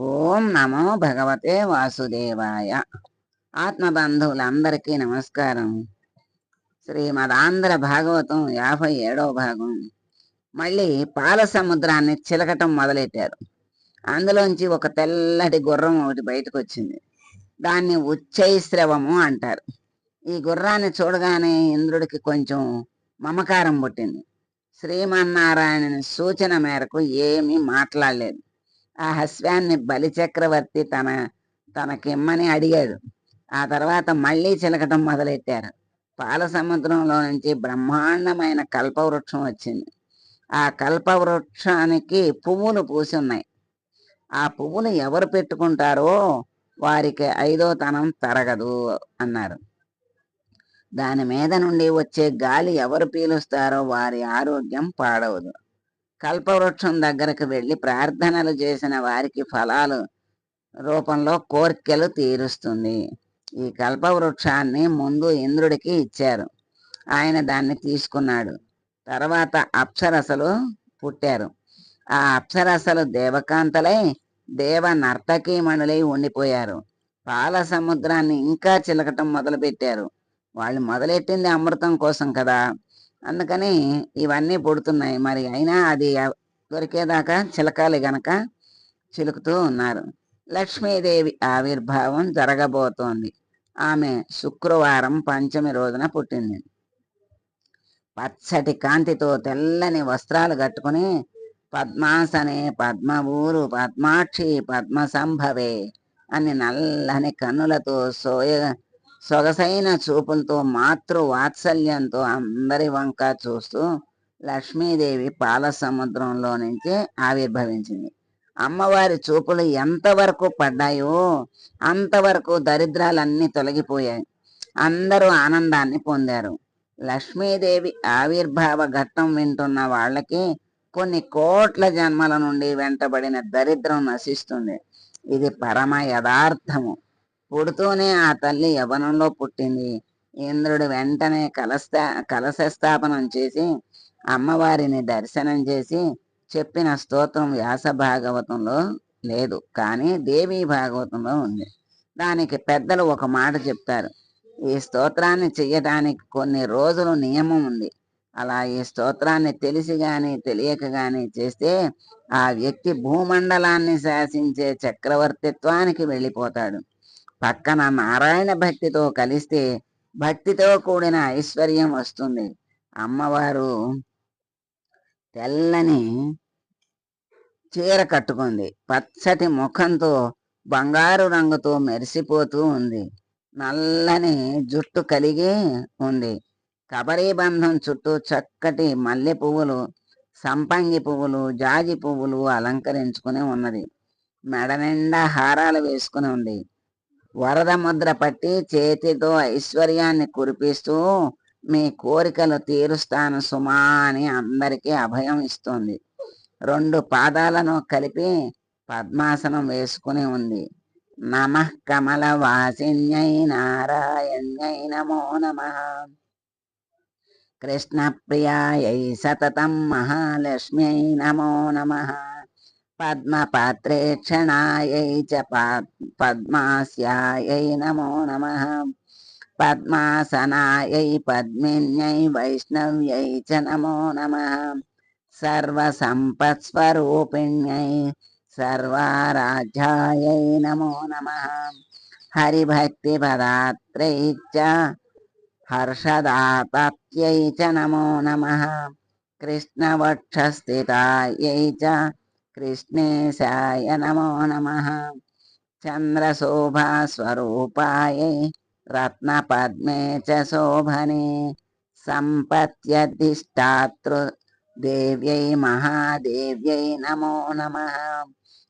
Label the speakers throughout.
Speaker 1: ఓం నమో భగవతే వాసుదేవాయ. ఆత్మబంధువులందరికీ నమస్కారం. శ్రీమదాంధ్ర భాగవతం యాభై ఏడవ భాగం. మళ్ళీ పాల సముద్రాన్ని చిలకటం మొదలెట్టారు. అందులోంచి ఒక తెల్లటి గుర్రం ఒకటి బయటకు వచ్చింది దాన్ని ఉచ్చైశ్రవము అంటారు. ఈ గుర్రాన్ని చూడగానే ఇంద్రుడికి కొంచెం మమకారం పుట్టింది. శ్రీమన్నారాయణుని సూచన మేరకు ఏమీ మాట్లాడలేదు. ఆ హస్వాన్ని బలిచక్రవర్తి తన తనకిమ్మని అడిగాడు. ఆ తర్వాత మళ్ళీ చిలకటం మొదలెట్టారు. పాల సముద్రంలో నుంచి బ్రహ్మాండమైన కల్పవృక్షం వచ్చింది. ఆ కల్పవృక్షానికి పువ్వులు పూసి ఉన్నాయి ఆ పువ్వులు ఎవరు పెట్టుకుంటారో వారికి ఐదో తనం తరగదు అన్నారు. దాని మీద నుండి వచ్చే గాలి ఎవరు పీలుస్తారో వారి ఆరోగ్యం పాడవదు. కల్పవృక్షం దగ్గరకు వెళ్ళి ప్రార్థనలు చేసిన వారికి ఫలాలు రూపంలో కోర్కెలు తీరుస్తుంది. ఈ కల్పవృక్షాన్ని ముందు ఇంద్రుడికి ఇచ్చారు. ఆయన దాన్ని తీసుకున్నాడు. తర్వాత అప్సరసలు పుట్టారు. ఆ అప్సరసలు దేవకాంతలై దేవ నర్తకీమణులై ఉండిపోయారు. పాల సముద్రాన్ని ఇంకా చిలకటం మొదలుపెట్టారు. వాళ్ళు మొదలెట్టింది అమృతం కోసం కదా? అందుకని ఇవన్నీ పుడుతున్నాయి. మరి అయినా అది దొరికేదాకా చిలకాలి గనక చిలుకుతూ ఉన్నారు. లక్ష్మీదేవి ఆవిర్భావం జరగబోతోంది. ఆమె శుక్రవారం పంచమి రోజున పుట్టింది. పచ్చటి కాంతితో తెల్లని వస్త్రాలు కట్టుకుని పద్మాసనే పద్మవూరు పద్మాక్షి పద్మ సంభవే అని నల్లని కన్నులతో సోయ సొగసైన చూపులతో మాతృ వాత్సల్యంతో అందరి వంక చూస్తూ లక్ష్మీదేవి పాల సముద్రంలో నుంచి ఆవిర్భవించింది. అమ్మవారి చూపులు ఎంతవరకు పడ్డాయో అంతవరకు దరిద్రాలన్నీ తొలగిపోయాయి. అందరూ ఆనందాన్ని పొందారు. లక్ష్మీదేవి ఆవిర్భావ ఘట్టం వింటున్న వాళ్ళకి కొన్ని కోట్ల జన్మల నుండి వెంటబడిన దరిద్రం నశిస్తుంది. ఇది పరమ యథార్థము. పుడుతూనే ఆ తల్లి యవనంలో పుట్టింది. ఇంద్రుడు వెంటనే కలస్థా కలశ స్థాపనం చేసి అమ్మవారిని దర్శనం చేసి చెప్పిన స్తోత్రం వ్యాస భాగవతంలో లేదు. కానీ దేవీ భాగవతంలో ఉంది. దానికి పెద్దలు ఒక మాట చెప్తారు. ఈ స్తోత్రాన్ని చెయ్యటానికి కొన్ని రోజులు నియమం ఉంది. అలా ఈ స్తోత్రాన్ని తెలిసి గాని తెలియక గాని చేస్తే ఆ వ్యక్తి భూమండలాన్ని శాసించే చక్రవర్తిత్వానికి వెళ్ళిపోతాడు. పక్కన నారాయణ భక్తితో కలిస్తే భక్తితో కూడిన ఐశ్వర్యం వస్తుంది. అమ్మవారు తెల్లని చీర కట్టుకుంది. పచ్చటి ముఖంతో బంగారు రంగుతో మెరిసిపోతూ ఉంది. నల్లని జుట్టు కలిగి ఉంది. కబరీబంధం చుట్టూ చక్కటి మల్లె పువ్వులు సంపంగి పువ్వులు జాజి పువ్వులు అలంకరించుకుని ఉన్నది. మెడ నిండా హారాలు వేసుకుని ఉంది. వరద ముద్ర పట్టి చేతితో ఐశ్వర్యాన్ని కురిపిస్తూ మీ కోరికలు తీరుస్తాను సుమా అని అందరికీ అభయం ఇస్తుంది. రెండు పాదాలను కలిపి పద్మాసనం వేసుకుని ఉంది. నమ కమల వాసిన్యై నారాయణ్యై నమో నమ. కృష్ణ సతతం మహాలక్ష్మ్యై నమో నమ. पद्मपात्रेक्षणायै च पद्मास्यायै नमो नमः। पद्मासनायै पद्मिन्यै वैष्णव्यै च नमो नमः। सर्वसम्पत्स्वरूपिण्यै सर्वाराध्यायै नमो नमः। हरिभक्तिपदात्रै च हर्षदाताप्त्यै च नमो नमः। कृष्णवक्षस्थितायै च కృష్ణేశాయ నమో నమ. చంద్రశోభాస్వరూపాయై రత్నపద్మే చ శోభనే. సంపత్యధిష్టాతృ దేవ్యై మహాదేవ్యై నమో నమ.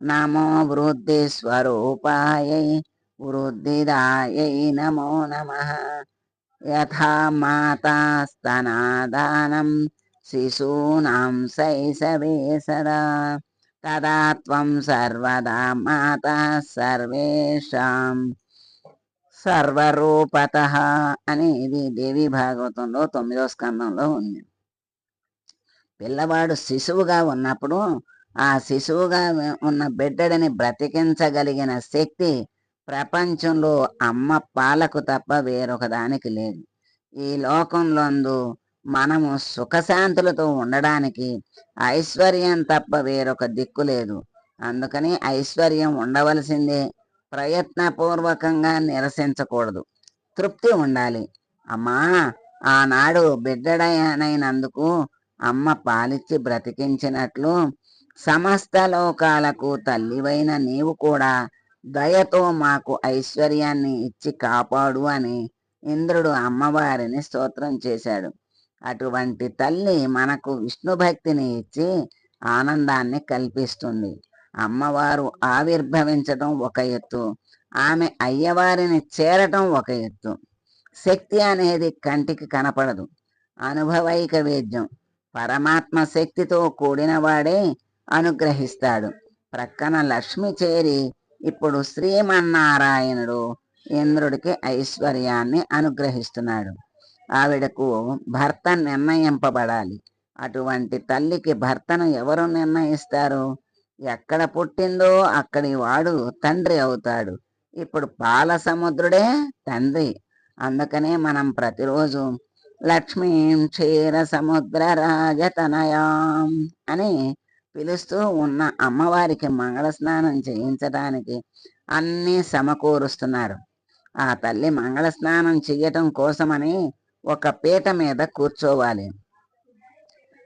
Speaker 1: నమో వృద్ధిస్వరూపాయై వృద్ధిదాయై నమో నమ. యథా మాతాస్తనాదానం శిశూనాం శైశవే సదా తదా త్వం సర్వదా మాత సర్వేషాం. సర్వరూపత అనేది దేవి భాగవతంలో తొమ్మిదో స్కందంలో ఉంది. పిల్లవాడు శిశువుగా ఉన్నప్పుడు ఆ శిశువుగా ఉన్న బిడ్డడిని బ్రతికించగలిగిన శక్తి ప్రపంచంలో అమ్మ పాలకు తప్ప వేరొక దానికి లేదు. ఈ లోకంలోందు మనము సుఖశాంతులతో ఉండడానికి ఐశ్వర్యం తప్ప వేరొక దిక్కు లేదు. అందుకని ఐశ్వర్యం ఉండవలసిందే. ప్రయత్నపూర్వకంగా నిరసించకూడదు. తృప్తి ఉండాలి. అమ్మా ఆనాడు బిడ్డడైనందుకు అమ్మ పాలిచ్చి బ్రతికించినట్లు సమస్త లోకాలకు తల్లివైన నీవు కూడా దయతో మాకు ఐశ్వర్యాన్ని ఇచ్చి కాపాడు అని ఇంద్రుడు అమ్మవారిని స్తోత్రం చేశాడు. అటువంటి తల్లి మనకు విష్ణు భక్తిని ఇచ్చి ఆనందాన్ని కల్పిస్తుంది. అమ్మవారు ఆవిర్భవించటం ఒక ఎత్తు. ఆమె అయ్యవారిని చేరటం ఒక ఎత్తు. శక్తి అనేది కంటికి కనపడదు. అనుభవైక వేద్యం. పరమాత్మ శక్తితో కూడిన వాడే అనుగ్రహిస్తాడు. ప్రక్కన లక్ష్మి చేరి ఇప్పుడు శ్రీమన్నారాయణుడు ఇంద్రుడికి ఐశ్వర్యాన్ని అనుగ్రహిస్తున్నాడు. ఆవిడకు భర్త నిర్ణయింపబడాలి. అటువంటి తల్లికి భర్తను ఎవరు నిర్ణయిస్తారు? ఎక్కడ పుట్టిందో అక్కడి వాడు తండ్రి అవుతాడు. ఇప్పుడు పాల సముద్రుడే తండ్రి. అందుకనే మనం ప్రతిరోజు లక్ష్మీం క్షీర సముద్ర రాజతనయాం అని పిలుస్తూ ఉన్న అమ్మవారికి మంగళ స్నానం చేయించడానికి అన్నీ సమకూరుస్తున్నారు. ఆ తల్లి మంగళ స్నానం చెయ్యటం కోసమని ఒక పీట మీద కూర్చోవాలి.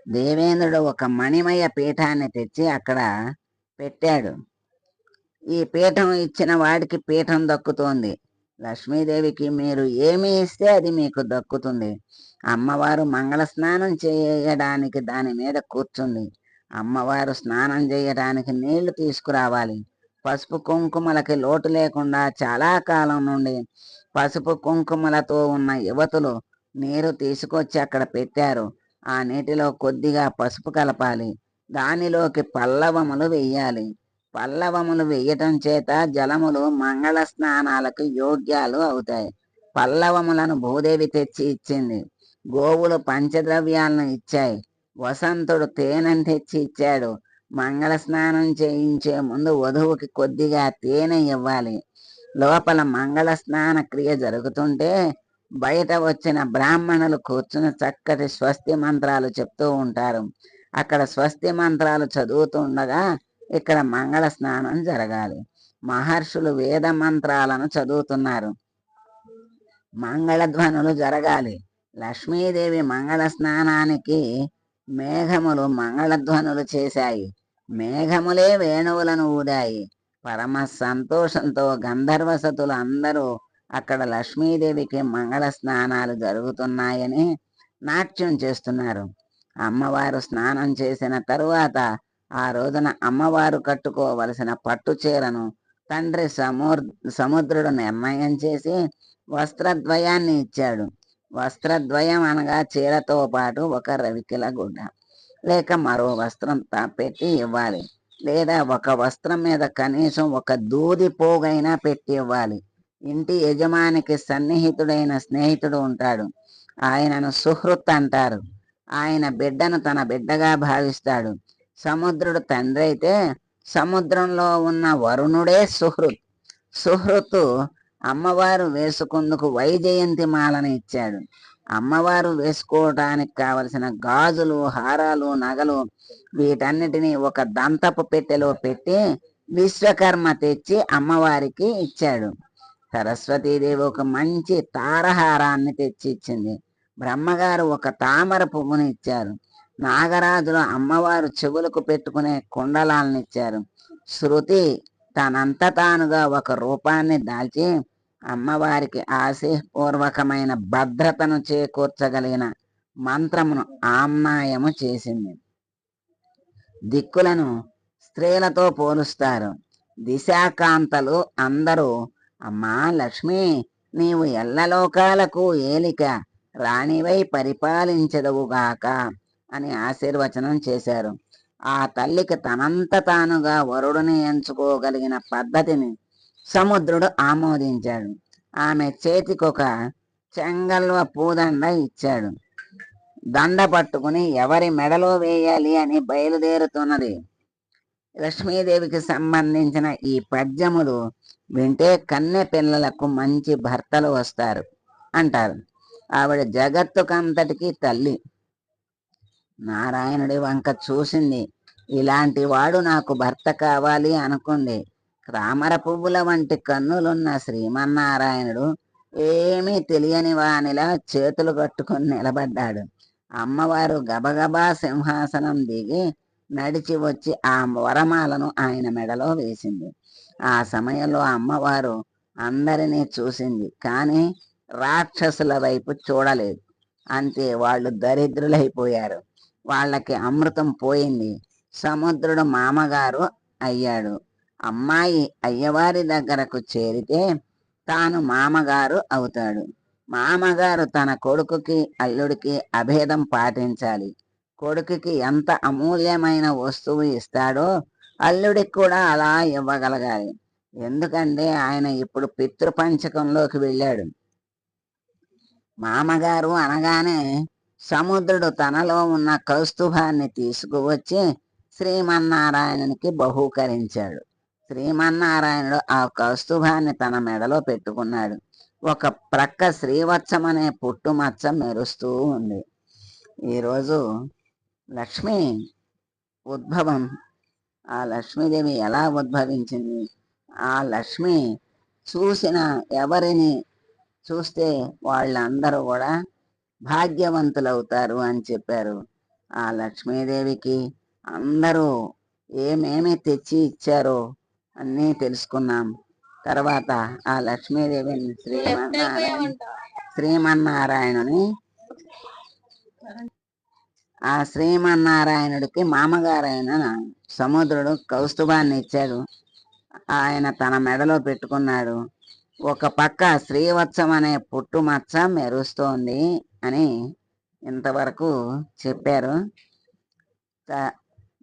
Speaker 1: దేవేంద్రుడు ఒక మణిమయ పీఠాన్ని తెచ్చి అక్కడ పెట్టాడు. ఈ పీఠం ఇచ్చిన వాడికి పీఠం దక్కుతోంది. లక్ష్మీదేవికి మీరు ఏమి ఇస్తే అది మీకు దక్కుతుంది. అమ్మవారు మంగళ స్నానం చేయడానికి దాని మీద కూర్చుంది. అమ్మవారు స్నానం చేయడానికి నీళ్ళు తీసుకురావాలి. పసుపు కుంకుమలకి లోటు లేకుండా చాలా కాలం నుండి పసుపు కుంకుమలతో ఉన్న యువతులు నీరు తీసుకొచ్చి అక్కడ పెట్టారు. ఆ నీటిలో కొద్దిగా పసుపు కలపాలి. దానిలోకి పల్లవములు వెయ్యాలి. పల్లవములు వెయ్యటం చేత జలములు మంగళ స్నానాలకు యోగ్యాలు అవుతాయి. పల్లవములను భూదేవి తెచ్చి ఇచ్చింది. గోవులు పంచద్రవ్యాలను ఇచ్చాయి. వసంతుడు తేనెను తెచ్చి ఇచ్చాడు. మంగళ స్నానం చేయించే ముందు వధువుకి కొద్దిగా తేనె ఇవ్వాలి. లోపల మంగళ స్నాన క్రియ జరుగుతుంటే బయట వచ్చిన బ్రాహ్మణులు కూర్చుని చక్కటి స్వస్తి మంత్రాలు చెప్తూ ఉంటారు. అక్కడ స్వస్తి మంత్రాలు చదువుతుండగా ఇక్కడ మంగళ స్నానం జరగాలి. మహర్షులు వేద మంత్రాలను చదువుతున్నారు. మంగళధ్వనులు జరగాలి. లక్ష్మీదేవి మంగళ స్నానానికి మేఘములు మంగళధ్వనులు చేశాయి. మేఘములే వేణువులను ఊదాయి. పరమ సంతోషంతో గంధర్వసతులు అందరూ అక్కడ లక్ష్మీదేవికి మంగళ స్నానాలు జరుగుతున్నాయని నాట్యం చేస్తున్నారు. అమ్మవారు స్నానం చేసిన తరువాత ఆ రోజున అమ్మవారు కట్టుకోవలసిన పట్టు చీరను తండ్రి సముర్ సముద్రుడు నిర్ణయం చేసి వస్త్రద్వయాన్ని ఇచ్చాడు. వస్త్రద్వయం అనగా చీరతో పాటు ఒక రవికిల గుడ్డ. లేక మరో వస్త్రం పెట్టి ఇవ్వాలి. లేదా ఒక వస్త్రం మీద కనీసం ఒక దూది పోగైనా పెట్టి ఇవ్వాలి. ఇంటి యజమానికి సన్నిహితుడైన స్నేహితుడు ఉంటాడు. ఆయనను సుహృత్ అంటారు. ఆయన బిడ్డను తన బిడ్డగా భావిస్తాడు. సముద్రుడు తండ్రి అయితే సముద్రంలో ఉన్న వరుణుడే సుహృత్. సుహృతు అమ్మవారు వేసుకుందుకు వైజయంతి మాలని ఇచ్చాడు. అమ్మవారు వేసుకోవటానికి కావలసిన గాజులు హారాలు నగలు వీటన్నిటిని ఒక దంతపు పెట్టెలో పెట్టి విశ్వకర్మ తెచ్చి అమ్మవారికి ఇచ్చాడు. సరస్వతీదేవి ఒక మంచి తారహారాన్ని తెచ్చి ఇచ్చింది బ్రహ్మగారు ఒక తామర పువ్వును ఇచ్చారు. నాగరాజులు అమ్మవారు చెవులకు పెట్టుకునే కుండలాలను ఇచ్చారు. శృతి తనంత తానుగా ఒక రూపాన్ని దాల్చి అమ్మవారికి ఆశయపూర్వకమైన భద్రతను చేకూర్చగలిగిన మంత్రమును ఆమ్నాయము చేసింది. దిక్కులను స్త్రీలతో పోలుస్తారు. దిశాకాంతలు అందరూ అమ్మా లక్ష్మి నీవు ఎల్లలోకాలకు ఏలిక రాణివై పరిపాలించదవుగాక అని ఆశీర్వచనం చేశారు. ఆ తల్లికి తనంత తానుగా వరుడుని ఎంచుకోగలిగిన పద్ధతిని సముద్రుడు ఆమోదించాడు. ఆమె చేతికొక చెంగల్వ పూదండ ఇచ్చాడు. దండ పట్టుకుని ఎవరి మెడలో వేయాలి అని బయలుదేరుతున్నది లక్ష్మీదేవికి సంబంధించిన ఈ పద్యములు వింటే కన్నె పిల్లలకు మంచి భర్తలు వస్తారు అంటారు. ఆవిడ జగత్తుకంతటికి తల్లి. నారాయణుడి వంక చూసింది. ఇలాంటి వాడు నాకు భర్త కావాలి అనుకుంది. రామర పువ్వుల వంటి కన్నులున్న శ్రీమన్నారాయణుడు ఏమీ తెలియని వానిలా చేతులు కట్టుకుని నిలబడ్డాడు. అమ్మవారు గబగబా సింహాసనం దిగి నడిచి వచ్చి ఆ వరమాలను ఆయన మెడలో వేసింది. ఆ సమయంలో అమ్మవారు అందరినీ చూసింది కానీ రాక్షసుల వైపు చూడలేదు. అంతే వాళ్ళు దరిద్రులైపోయారు. వాళ్ళకి అమృతం పోయింది. సముద్రుడు మామగారు అయ్యాడు. అమ్మాయి అయ్యవారి దగ్గరకు చేరితే తాను మామగారు అవుతాడు. మామగారు తన కొడుకుకి అల్లుడికి అభేదం పాటించాలి. కొడుకుకి ఎంత అమూల్యమైన వస్తువు ఇస్తాడో అల్లుడికి కూడా అలా ఇవ్వగలగాలి. ఎందుకంటే ఆయన ఇప్పుడు పితృపంచకంలోకి వెళ్ళాడు. మామగారు అనగానే సముద్రుడు తనలో ఉన్న కౌస్తుభాన్ని తీసుకువచ్చి శ్రీమన్నారాయణునికి బహూకరించాడు. శ్రీమన్నారాయణుడు ఆ కౌస్తుభాన్ని తన మెడలో పెట్టుకున్నాడు. ఒక ప్రక్క శ్రీవత్సమనే పుట్టుమచ్చ మెరుస్తూ ఉంది. ఈరోజు లక్ష్మి ఉద్భవం. ఆ లక్ష్మీదేవి ఎలా ఉద్భవించింది? ఆ లక్ష్మి చూసిన ఎవరిని చూస్తే వాళ్ళందరూ కూడా భాగ్యవంతులవుతారు అని చెప్పారు. ఆ లక్ష్మీదేవికి అందరూ ఏమేమి తెచ్చి ఇచ్చారో అన్నీ తెలుసుకున్నాం. తర్వాత ఆ లక్ష్మీదేవిని శ్రీమన్నారాయణ శ్రీమన్నారాయణుని ఆ శ్రీమన్నారాయణుడికి మామగారైన సముద్రుడు కౌస్తుభాన్ని ఇచ్చాడు ఆయన తన మెడలో పెట్టుకున్నాడు. ఒక పక్క శ్రీవత్సం అనే పుట్టుమచ్చ మెరుస్తోంది అని ఇంతవరకు చెప్పారు.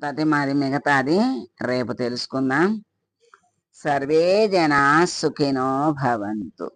Speaker 1: తది మాది మిగతాది రేపు తెలుసుకుందాం. సర్వే జనా సుఖినో భవంతు.